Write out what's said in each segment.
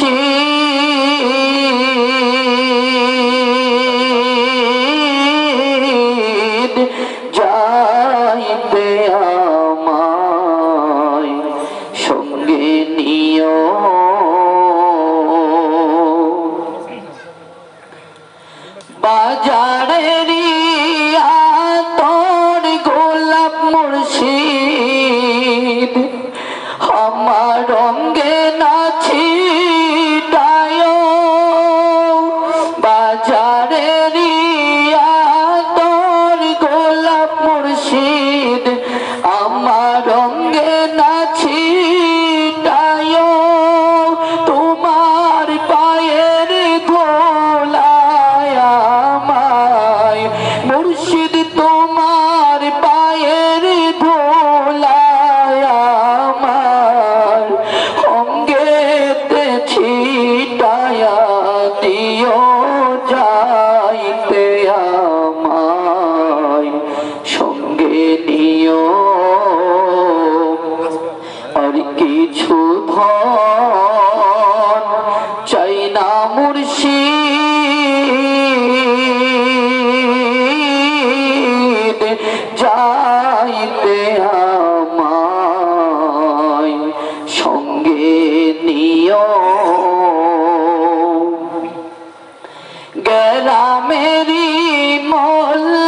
she 有 गला मेरी मोल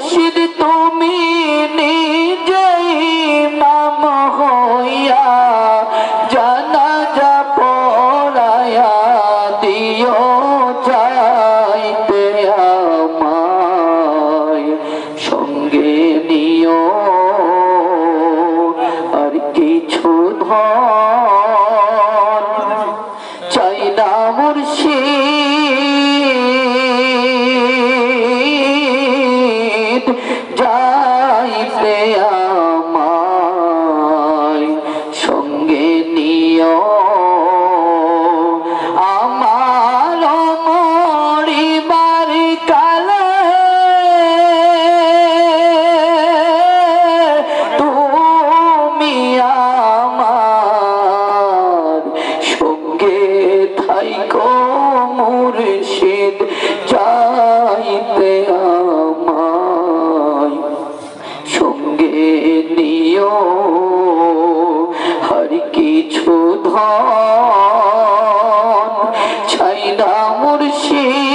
মুর্শিদ, তুমি নিজেই নাম হইয়া জানা যা পড়ায়া দিও চাইতে আমায়। সঙ্গে নিও আর কিছু ধন। চাই না মুর্শিদ মুর্শিদ চাইতে আমায় সঙ্গে নিও। হর কিছু ধন চাই না মুর্শিদ